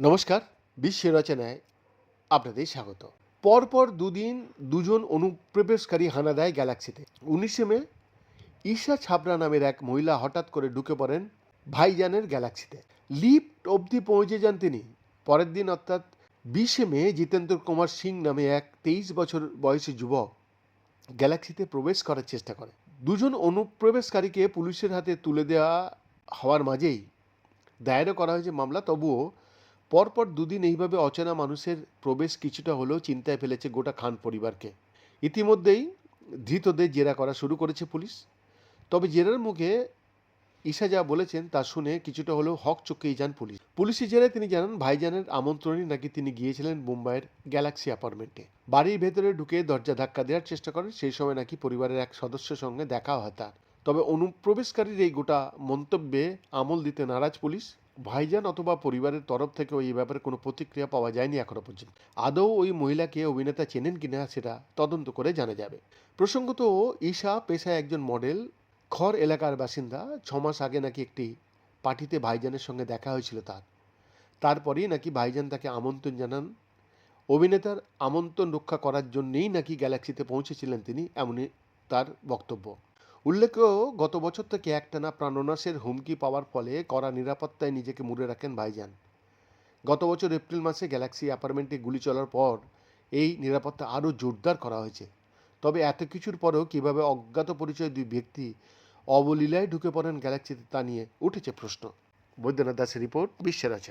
নমস্কার, বিশ্ব রচনায় আপনাদের স্বাগত। পরপর দুদিন দুজন অনুপ্রবেশকারী হানা দেয় গ্যালাক্সিতে। উনিশে মে, ঈশা ছাবরা নামের এক মহিলা হঠাৎ করে ঢুকে পড়েন ভাইজানের গ্যালাক্সিতে। লিফট অবধি পৌঁছে যান তিনি। পরের দিন অর্থাৎ বিশে মে, জিতেন্দ্র কুমার সিং নামে এক তেইশ বছর বয়সী যুবক গ্যালাক্সিতে প্রবেশ করার চেষ্টা করে। দুজন অনুপ্রবেশকারীকে পুলিশের হাতে তুলে দেওয়া হওয়ার মাঝেই দায়েরও করা হয়েছে মামলা। তবুও পরপর দুদিন এইভাবে অচেনা মানুষের প্রবেশ কিছুটা হলেও চিন্তায় ফেলেছে গোটা খান পরিবারকে। ইতিমধ্যেই ধৃতদের জেরা করা শুরু করেছে পুলিশ। তবে জেরার মুখে ঈশা যা বলেছেন তা শুনে কিছুটা হলেও হক চুকিয়ে যান পুলিশ। পুলিশি জেরায় তিনি জানান, ভাইজানের আমন্ত্রণে নাকি তিনি গিয়েছিলেন মুম্বাইয়ের গ্যালাক্সি অ্যাপার্টমেন্টে। বাড়ির ভেতরে ঢুকে দরজা ধাক্কা দেওয়ার চেষ্টা করেন, সেই সময় নাকি পরিবারের এক সদস্যের সঙ্গে দেখা হয় তার। তবে অনুপ্রবেশকারীর এই গোটা মন্তব্যে আমল দিতে নারাজ পুলিশ। ভাইজান অথবা পরিবারের তরফ থেকে এই ব্যাপারে কোনো প্রতিক্রিয়া পাওয়া যায়নি এখনও পর্যন্ত। আদৌ ওই মহিলাকে অভিনেতা চেনেন কিনা সেটা তদন্ত করে জানা যাবে। প্রসঙ্গত, ঈশা পেশায় একজন মডেল খড় এলাকার বাসিন্দা ছ মাস আগে নাকি একটি পার্টিতে ভাইজানের সঙ্গে দেখা হয়েছিল তার। তারপরেই নাকি ভাইজান তাকে আমন্ত্রণ জানান। অভিনেতার আমন্ত্রণ রক্ষা করার জন্যেই নাকি গ্যালাক্সিতে পৌঁছেছিলেন তিনি, এমনই তার বক্তব্য। উল্লেখ্য, গত বছর থেকে একটানা প্রাণনাশের হুমকি পাওয়ার ফলে কড়া নিরাপত্তায় নিজেকে মুড়ে রাখেন ভাইজান। গত বছর এপ্রিল মাসে গ্যালাক্সি অ্যাপার্টমেন্টে গুলি চলার পর এই নিরাপত্তা আরও জোরদার করা হয়েছে। তবে এত কিছুর পরেও কীভাবে অজ্ঞাত পরিচয় দুই ব্যক্তি অবলীলায় ঢুকে পড়েন গ্যালাক্সিতে তা নিয়ে উঠেছে প্রশ্ন। বৈদ্যনাথ দাসের রিপোর্ট বিশ্বের রচনা